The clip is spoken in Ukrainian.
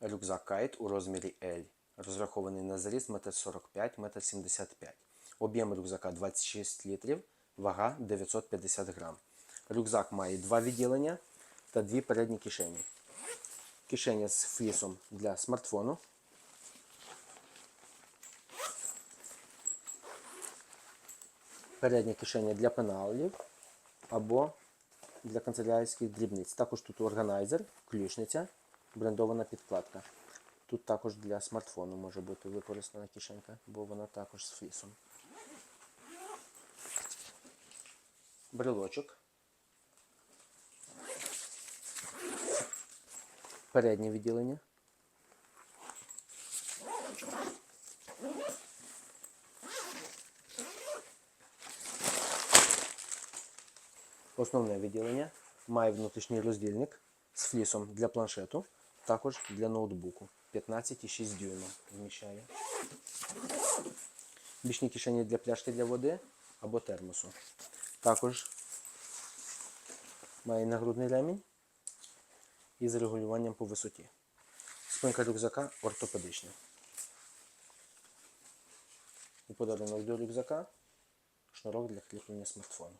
Рюкзак Кайт у розмірі L. Розрахований на зріст 1,45 м. Об'єм рюкзака 26 літрів, вага 950 грам. Рюкзак має два відділення та дві передні кишені. Кишеня з флісом для смартфону. Передня кишеня для пеналів або для канцелярських дрібниць. Також тут органайзер, ключниця, брендована підкладка. Тут також для смартфону може бути використана кишенька, бо вона також з флісом. Брелочок. Переднє відділення. Основне відділення має внутрішній роздільник з флісом для планшету, також для ноутбуку. 15,6 дюйма вміщає. Бічні кишені для пляшки для води або термосу. Також має нагрудний ремінь із регулюванням по висоті. Спинка рюкзака ортопедична. У подарунок до рюкзака шнурок для кріплення смартфону.